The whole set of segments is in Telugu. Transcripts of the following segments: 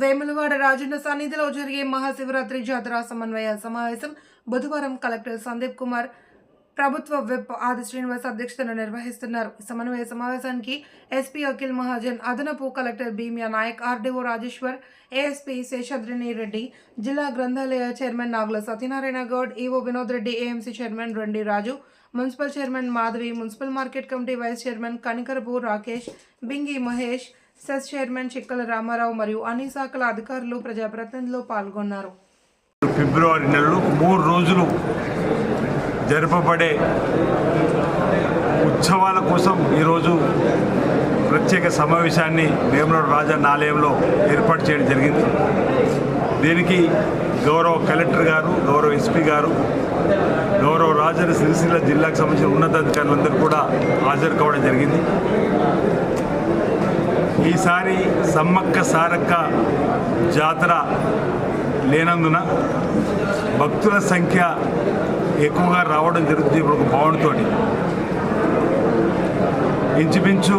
వేములవాడ రాజన్న సన్నిధిలో జరిగే మహాశివరాత్రి జాతర సమన్వయ సమావేశం బుధవారం కలెక్టర్ సందీప్ కుమార్ ప్రభుత్వ విప్ ఆది శ్రీనివాస్ అధ్యక్షతన నిర్వహిస్తున్నారు. సమన్వయ సమావేశానికి ఎస్పీ అఖిల్ మహాజన్ అదనపు collector Bhimya Naik RDO Rajeshwar ASP Seshadrini Reddy జిల్లా గ్రంథాలయ chairman Nagula Satyanarayana Goud EO Vinod Reddy AMC chairman Rendi Raju municipal chairman Madhavi municipal market committee vice chairman Kanikarapu Rakesh Bingi Mahesh cess chairman Chikkala Ramarao మరియు అన్ని శాఖల అధికారులు ప్రజాప్రతినిధులు పాల్గొన్నారు. ఫిబ్రవరి నెలలో మూడు రోజులు జరపబడే ఉత్సవాల కోసం ఈరోజు ప్రత్యేక సమావేశాన్ని వేమలోడు రాజన్న ఆలయంలో ఏర్పాటు చేయడం జరిగింది. దీనికి గౌరవ కలెక్టర్ గారు గౌరవ ఎస్పీ గారు గౌరవ రాజన్న సిరిసిల్ల జిల్లాకు సంబంధించిన ఉన్నతాధికారులందరూ కూడా హాజరు కావడం జరిగింది. ఈసారి సమ్మక్క సారక్క జాతర లేనందున భక్తుల సంఖ్య ఎక్కువగా రావడం జరుగుతుంది ఇప్పుడు ఒక భావనతో ఇంచుమించు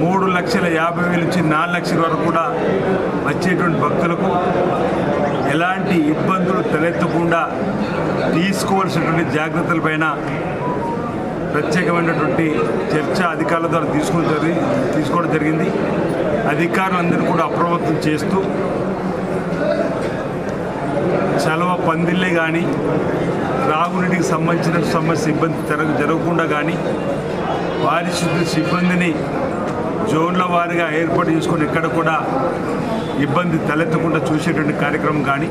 మూడు లక్షల యాభై వేల నుంచి నాలుగు లక్షల వరకు కూడా వచ్చేటువంటి భక్తులకు ఎలాంటి ఇబ్బందులు తలెత్తకుండా తీసుకోవాల్సినటువంటి జాగ్రత్తలపైన ప్రత్యేకమైనటువంటి చర్చ అధికారుల ద్వారా తీసుకోవడం జరిగి తీసుకోవడం జరిగింది. అధికారులందరూ కూడా అప్రమత్తం చేస్తూ చలవ పందిళ్ళే కానీ త్రాగునీటికి సంబంధించిన సమస్య ఇబ్బంది జరగ జరగకుండా కానీ పారిశుద్ధ్య సిబ్బందిని జోన్ల వారీగా ఏర్పాటు చేసుకొని ఎక్కడ కూడా ఇబ్బంది తలెత్తకుండా చూసేటువంటి కార్యక్రమం కానీ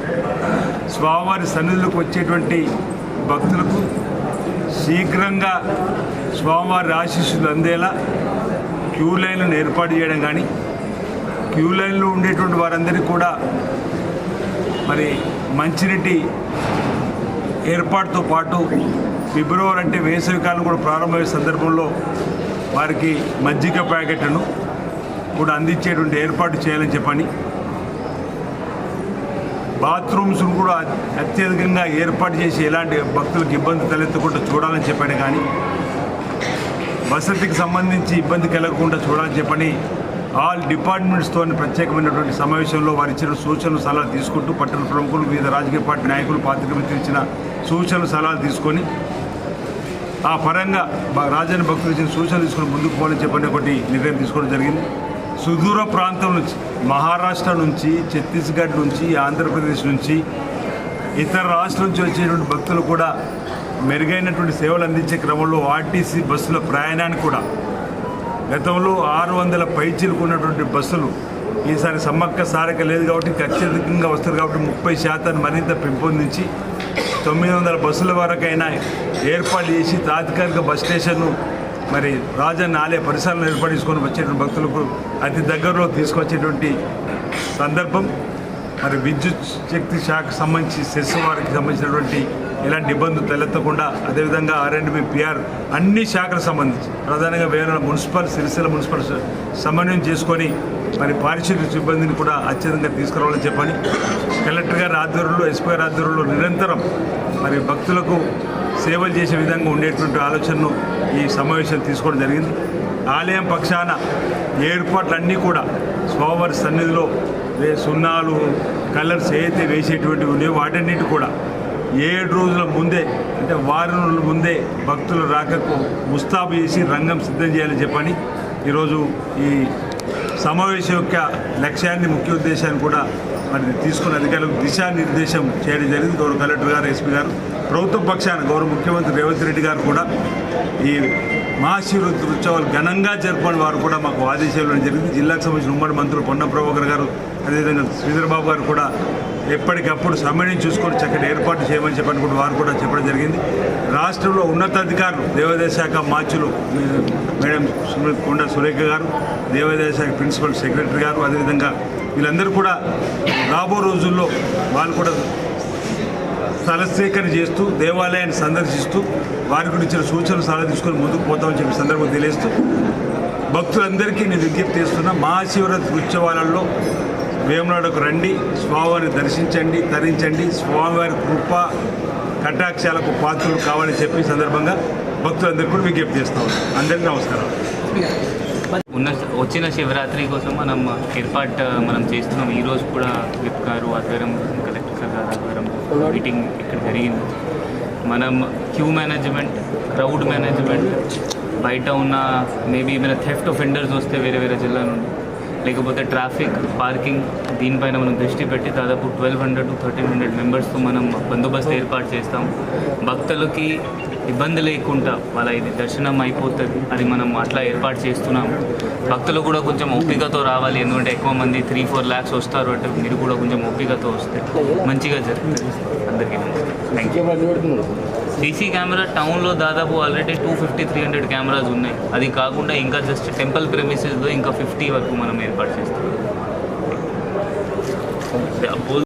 స్వామివారి సన్నిధులకు వచ్చేటువంటి భక్తులకు శీఘ్రంగా స్వామివారి ఆశీస్సులు అందేలా క్యూ లైన్లను ఏర్పాటు చేయడం కానీ క్యూ లైన్లో ఉండేటువంటి వారందరికీ కూడా మరి మంచినీటి ఏర్పాటుతో పాటు ఫిబ్రవరి అంటే వేసవికాలం కూడా ప్రారంభమయ్యే సందర్భంలో వారికి మజ్జిగ ప్యాకెట్లను కూడా అందించేటువంటి ఏర్పాటు చేయాలని చెప్పని బాత్రూమ్స్ను కూడా అత్యధికంగా ఏర్పాటు చేసి ఎలాంటి భక్తులకు ఇబ్బంది తలెత్తకుండా చూడాలని చెప్పాను కానీ వసతికి సంబంధించి ఇబ్బంది కలగకుండా చూడాలని చెప్పని ఆల్ డిపార్ట్మెంట్స్తో ప్రత్యేకమైనటువంటి సమావేశంలో వారు ఇచ్చిన సూచనలు సలహాలు తీసుకుంటూ పట్టణ ప్రముఖులు వివిధ రాజకీయ పార్టీ నాయకులు పాత్రిక మిత్రులు ఇచ్చిన సూచనలు సలహాలు తీసుకొని ఆ పరంగా బ- రాజన్న భక్తులు ఇచ్చిన సూచనలు తీసుకొని ముందుకు పోవాలని చెప్పని ఒకటి నిర్ణయం తీసుకోవడం జరిగింది. సుదూర ప్రాంతం నుంచి మహారాష్ట్ర నుంచి ఛత్తీస్గఢ్ నుంచి ఆంధ్రప్రదేశ్ నుంచి ఇతర రాష్ట్రం నుంచి వచ్చేటువంటి భక్తులు కూడా మెరుగైనటువంటి సేవలు అందించే క్రమంలో ఆర్టీసీ బస్సుల ప్రయాణాన్ని కూడా గతంలో ఆరు వందల పైచీలకు ఉన్నటువంటి బస్సులు ఈసారి సమ్మక్క సారక లేదు కాబట్టి అత్యధికంగా వస్తారు కాబట్టి ముప్పై శాతాన్ని మరింత పెంపొందించి తొమ్మిది వందల బస్సుల వరకైనా ఏర్పాటు చేసి తాత్కాలిక బస్ స్టేషన్ను మరి రాజన్న ఆలయ పరిసరాలను ఏర్పాటు చేసుకొని వచ్చేటువంటి భక్తులకు అతి దగ్గరలో తీసుకొచ్చేటువంటి సందర్భం. మరి విద్యుత్ శక్తి శాఖకు సంబంధించి సెస్ వారికి సంబంధించినటువంటి ఎలాంటి ఇబ్బందులు తలెత్తకుండా అదేవిధంగా ఆర్ఎండ్బి పిఆర్ అన్ని శాఖలకు సంబంధించి ప్రధానంగా వేరే మున్సిపల్ సిరిసిల్ల మున్సిపల్ సమన్వయం చేసుకొని మరి పారిశుద్ధ్య సిబ్బందిని కూడా అత్యధికంగా తీసుకురావాలని చెప్పని కలెక్టర్ గారి ఆధ్వర్యంలో ఎస్పీ గారి ఆధ్వర్యంలో నిరంతరం మరి భక్తులకు సేవలు చేసే విధంగా ఉండేటువంటి ఆలోచనను ఈ సమావేశం తీసుకోవడం జరిగింది. ఆలయం పక్షాన ఏర్పాట్లన్నీ కూడా స్వామివారి సన్నిధిలో సున్నాలు కలర్స్ ఏదైతే వేసేటువంటివి ఉన్నాయో వాటన్నిటి కూడా ఏడు రోజుల ముందే అంటే వారం రోజుల ముందే భక్తుల రాకకు ముస్తాబు చేసి రంగం సిద్ధం చేయాలని చెప్పని ఈరోజు ఈ సమావేశం యొక్క లక్ష్యాన్ని ముఖ్య ఉద్దేశాన్ని కూడా మరి తీసుకున్న అధికారులకు దిశానిర్దేశం చేయడం జరిగింది. గౌరవ కలెక్టర్ గారు ఎస్పీ గారు ప్రభుత్వ పక్షాన గౌరవ ముఖ్యమంత్రి రేవంత్ రెడ్డి గారు కూడా ఈ మహాశివరాత్రి ఉత్సవాలు ఘనంగా జరపని వారు కూడా మాకు ఆదేశాలు జరిగింది. జిల్లాకు సంబంధించిన ఉమ్మడి మంత్రులు పొన్న ప్రభాకర్ గారు అదేవిధంగా శ్రీధరబాబు గారు కూడా ఎప్పటికప్పుడు సమయం చూసుకొని చక్కటి ఏర్పాటు చేయమని చెప్పని కూడా వారు కూడా చెప్పడం జరిగింది. రాష్ట్రంలో ఉన్నతాధికారులు దేవాదాయ శాఖ మార్చులు మేడం కొండ సురేఖ గారు దేవాదాయ శాఖ ప్రిన్సిపల్ సెక్రటరీ గారు అదేవిధంగా వీళ్ళందరూ కూడా రాబో రోజుల్లో వాళ్ళు కూడా స్థలసేకరణ చేస్తూ దేవాలయాన్ని సందర్శిస్తూ వారి గురించి సూచనలు సలహా తీసుకొని ముందుకు పోతామని చెప్పి సందర్భం తెలియస్తూ భక్తులందరికీ నేను విజ్ఞప్తి చేస్తున్నా మహాశివరాత్రి ఉత్సవాలలో వేమనాడుకు రండి స్వామివారిని దర్శించండి తరించండి స్వామివారి కృప కటాక్షాలకు పాత్రలు కావాలని చెప్పి సందర్భంగా భక్తులందరికీ కూడా విజ్ఞప్తి చేస్తాం అందరికీ నమస్కారం. ఉన్న వచ్చిన శివరాత్రి కోసం మనం ఏర్పాటు మనం చేస్తున్నాం. ఈరోజు కూడా విప్ గారు ఆధ్వర్యం కలెక్టర్ మీటింగ్ ఇక్కడ జరిగింది. మనం క్యూ మేనేజ్మెంట్ క్రౌడ్ మేనేజ్మెంట్ బయట ఉన్న మేబీ ఏమైనా థెఫ్ట్ ఆఫ్ ఎండర్స్ వస్తే వేరే వేరే జిల్లా నుండి లేకపోతే ట్రాఫిక్ పార్కింగ్ దీనిపైన మనం దృష్టి పెట్టి దాదాపు twelve hundred to thirteen hundred మెంబర్స్తో మనం బందోబస్తు ఏర్పాటు చేస్తాం. భక్తులకి ఇబ్బంది లేకుండా వాళ్ళ ఇది దర్శనం అయిపోతుంది అది మనం అట్లా ఏర్పాటు చేస్తున్నాం. భక్తులు కూడా కొంచెం ఓపికతో రావాలి ఎందుకంటే ఎక్కువ మంది త్రీ ఫోర్ ల్యాక్స్ వస్తారు అంటే మీరు కూడా కొంచెం ఓపికతో వస్తే మంచిగా జరుగుతుంది. అందరికీ థ్యాంక్ యూ సీసీ కెమెరా టౌన్లో దాదాపు already two fifty three hundred cameras ఉన్నాయి. అది కాకుండా ఇంకా జస్ట్ టెంపుల్ ప్రెమిసెస్లో ఇంకా ఫిఫ్టీ వరకు మనం ఏర్పాటు చేస్తాం